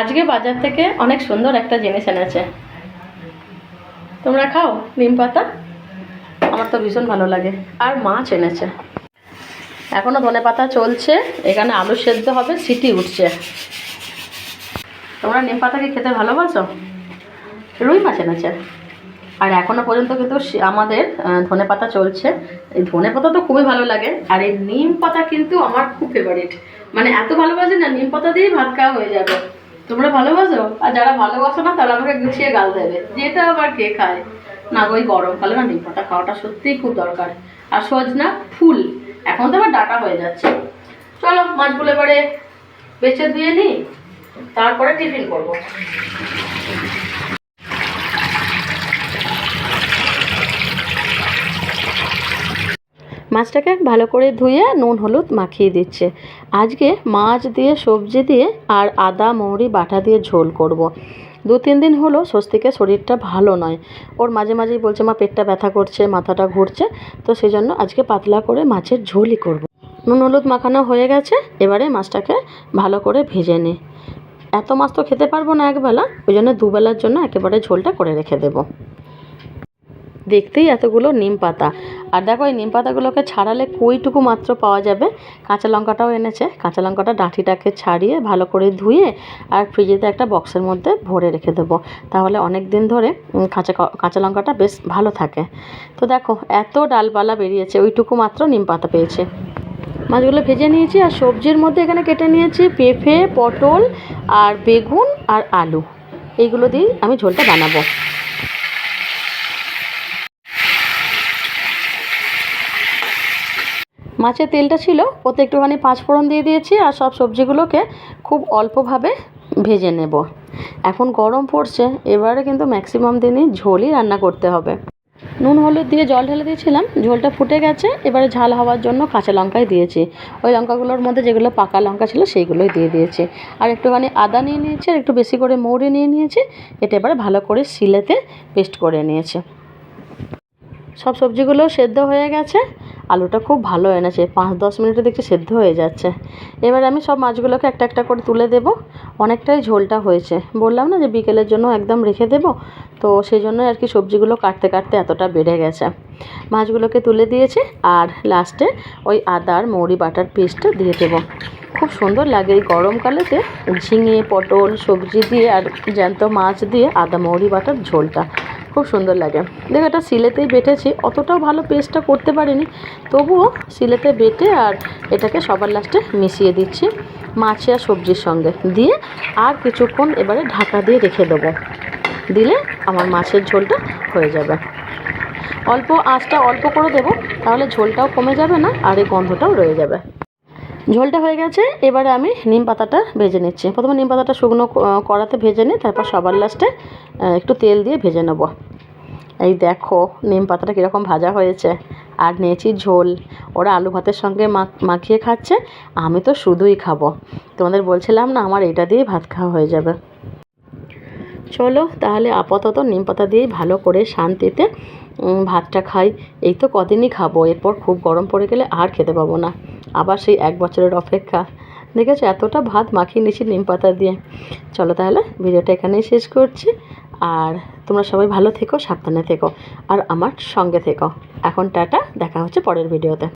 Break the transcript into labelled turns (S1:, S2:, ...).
S1: আজকে বাজার থেকে অনেক সুন্দর একটা জিনিস এনেছে। তোমরা খাও নিম পাতা। আমার তো ভীষণ ভালো লাগে। আর মাছ এনেছে। এখনও ধনে পাতা চলছে। এখানে আলু সেদ্ধ হবে, সিটি উঠছে। তোমরা নিম পাতাকে খেতে ভালোবাসো? রুই মাছ এনেছে। আর এখনও পর্যন্ত কিন্তু আমাদের ধনে পাতা চলছে। এই ধনে পাতা তো খুবই ভালো লাগে। আর এই নিম পাতা কিন্তু আমার খুব ফেভারিট মানে এত ভালোবাসি না, নিম পাতা দিয়েই ভাত খাওয়া হয়ে যাবে। তোমরা ভালোবাসো? আর যারা ভালোবাসো না, তারা আমাকে গুছিয়ে গাল দেবে। যেটা আবার কে খায়? না ওই গরমকালে না নিম খাওয়াটা সত্যিই খুব দরকার। আর সজনা ফুল। এখন তো আবার ডাটা হয়ে যাচ্ছে। চলো, মাছগুলো এবারে বেছে ধুয়ে নিই। তারপরে টিফিন করব। মাছটাকে ভালো করে ধুয়ে নুন, হলুদ মাখিয়ে দিচ্ছে। আজকে মাছ দিয়ে, সবজি দিয়ে আর আদা, মৌরি, বাটা দিয়ে ঝোল করব। দু, তিন দিন হলো স্বস্তিকে শরীরটা ভালো নয়। ওর মাঝে মাঝেই বলছে, মা, পেটটা ব্যথা করছে, মাথাটা ঘুরছে। তো সেই জন্য আজকে পাতলা করে মাছের ঝোলই করব। নুন, হলুদ মাখানো হয়ে গেছে। এবারে মাছটাকে ভালো করে ভেজে নিই এত মাছ তো খেতে পারব না একবেলা। ওই জন্য দুবেলার জন্য একেবারে ঝোলটা করে রেখে দেবো। দেখতেই এতগুলো নিম পাতা। আর দেখো, এই নিম পাতাগুলোকে ছাড়ালে কুইটুকু মাত্র পাওয়া যাবে। কাঁচা লঙ্কাটাও এনেছে। কাঁচা লঙ্কাটা ডাঁটিটাকে ছাড়িয়ে ভালো করে ধুয়ে আর ফ্রিজেতে একটা বক্সের মধ্যে ভরে রেখে দেবো। তাহলে অনেক দিন ধরে কাঁচা কাঁচা লঙ্কাটা বেশ ভালো থাকে। তো দেখো, এত ডালপালা বেরিয়েছে, ওইটুকু মাত্র নিম পাতা পেয়েছে। মাছগুলো ভেজে নিয়েছি আর সবজির মধ্যে এখানে কেটে নিয়েছি পেঁপে, পটল আর বেগুন আর আলু। এইগুলো দিয়েই আমি ঝোলটা বানাবো। মাছের তেলটা ছিল, ওতে একটুখানি পাঁচফোড়ন দিয়ে দিয়েছি আর সব সবজিগুলোকে খুব অল্পভাবে ভেজে নেব। এখন গরম পড়ছে, এবারে কিন্তু ম্যাক্সিমাম দিনই ঝোলই রান্না করতে হবে। নুন, হলুদ দিয়ে জল ঢেলে দিয়েছিলাম, ঝোলটা ফুটে গেছে, এবারে ঝাল হওয়ার জন্য কাঁচা লঙ্কাই দিয়েছি। ওই লঙ্কাগুলোর মধ্যে যেগুলো পাকা লঙ্কা ছিল সেইগুলোই দিয়ে দিয়েছি। আর একটুখানি আদা নিয়ে নিয়েছি, আর একটু বেশি করে মৌরি নিয়ে নিয়েছি, এটা এবারে ভালো করে শিলেতে পেস্ট করে নিয়েছে। সব সবজিগুলো সেদ্ধ হয়ে গেছে আলুটা খুব ভালো এনেছে পাঁচ দশ মিনিটে দেখছি সেদ্ধ হয়ে যাচ্ছে। এবার আমি সব মাছগুলোকে একটা একটা করে তুলে দেব। অনেকটাই ঝোলটা হয়েছে। বললাম না যে বিকেলের জন্য একদম রেখে দেব। তো সেই জন্য আর কি সবজিগুলো কাটতে কাটতে এতটা বেড়ে গেছে। মাছগুলোকে তুলে দিয়েছি আর লাস্টে ওই আদার, মৌরি বাটার পেস্টটা দিয়ে দেবো। খুব সুন্দর লাগে এই গরমকালেতে ঝিঙে, পটল, সবজি দিয়ে আর জ্যান্ত মাছ দিয়ে আদা, মৌরি বাটার ঝোলটা। খুব সুন্দর লাগে। দেখো, এটা সিলেতেই বেটেছি অতটাও ভালো পেস্টটা করতে পারিনি। তবুও সিলেতে বেটে আর এটাকে সবার লাস্টে মিশিয়ে দিচ্ছি মাছ আর সবজির সঙ্গে। দিয়ে আর কিছুক্ষণ এবারে ঢাকা দিয়ে রেখে দেবো। দিলে আমার মাছের ঝোলটা হয়ে যাবে। অল্প আঁচটা অল্প করে দেবো, তাহলে ঝোলটাও কমে যাবে না আর এই গন্ধটাও রয়ে যাবে। ঝোলটা হয়ে গেছে, এবারে আমি নিম পাতাটা ভেজে নিচ্ছি। প্রথমে নিম পাতাটা শুকনো কড়াতে ভেজে নিই তারপর সবার লাস্টে একটু তেল দিয়ে ভেজে নেব। এই দেখো, নিম পাতাটা কীরকম ভাজা হয়েছে আর নিয়েছি ঝোল। ওরা আলু ভাতের সঙ্গে মাখ- মাখিয়ে খাচ্ছে, আমি তো শুধুই খাব। তোমাদের বলছিলাম না, আমার এটা দিয়েই ভাত খাওয়া হয়ে যাবে। চলো তাহলে আপাতত নিম পাতা দিয়েই ভালো করে শান্তিতে ভাতটা খাই। এই তো কদিনই খাব, এরপর খুব গরম পড়ে গেলে আর খেতে পাবো না। আবার সেই এক বছরের অপেক্ষা। দেখেছ, এতটা ভাত মাখিয়ে নিয়েছি নিম পাতা দিয়ে। চলো তাহলে, ভিডিওটা এখানেই শেষ করছি। আর তোমরা সবাই ভালো থেকো, সাবধানে থেকো, আর আমার সঙ্গে থেকো। এখন টাটা, দেখা হচ্ছে পরের ভিডিওতে।